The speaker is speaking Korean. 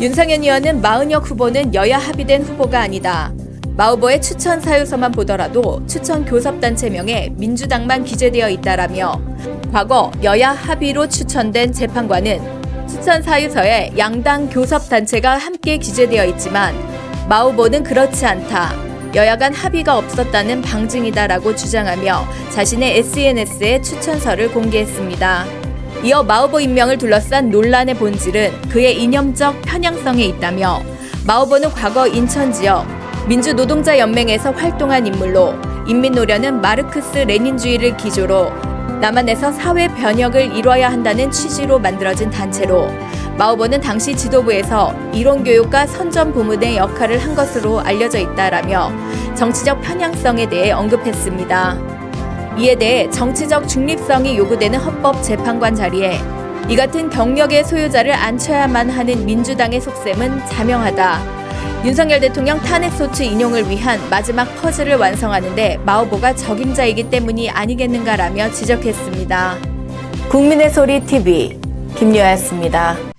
윤상현 의원은 마은혁 후보는 여야 합의된 후보가 아니다. 마후보의 추천 사유서만 보더라도 추천 교섭단체명에 민주당만 기재되어 있다라며 과거 여야 합의로 추천된 재판관은 추천 사유서에 양당 교섭단체가 함께 기재되어 있지만 마후보는 그렇지 않다. 여야 간 합의가 없었다는 방증이다라고 주장하며 자신의 SNS에 추천서를 공개했습니다. 이어 마오보 임명을 둘러싼 논란의 본질은 그의 이념적 편향성에 있다며 마오보는 과거 인천 지역 민주노동자연맹에서 활동한 인물로 인민노련은 마르크스 레닌주의를 기조로 남한에서 사회 변혁을 이뤄야 한다는 취지로 만들어진 단체로 마오보는 당시 지도부에서 이론교육과 선전 부문의 역할을 한 것으로 알려져 있다라며 정치적 편향성에 대해 언급했습니다. 이에 대해 정치적 중립성이 요구되는 헌법재판관 자리에 이 같은 경력의 소유자를 앉혀야만 하는 민주당의 속셈은 자명하다. 윤석열 대통령 탄핵소추 인용을 위한 마지막 퍼즐을 완성하는데 마오보가 적임자이기 때문이 아니겠는가라며 지적했습니다. 국민의 소리 TV 김유아였습니다.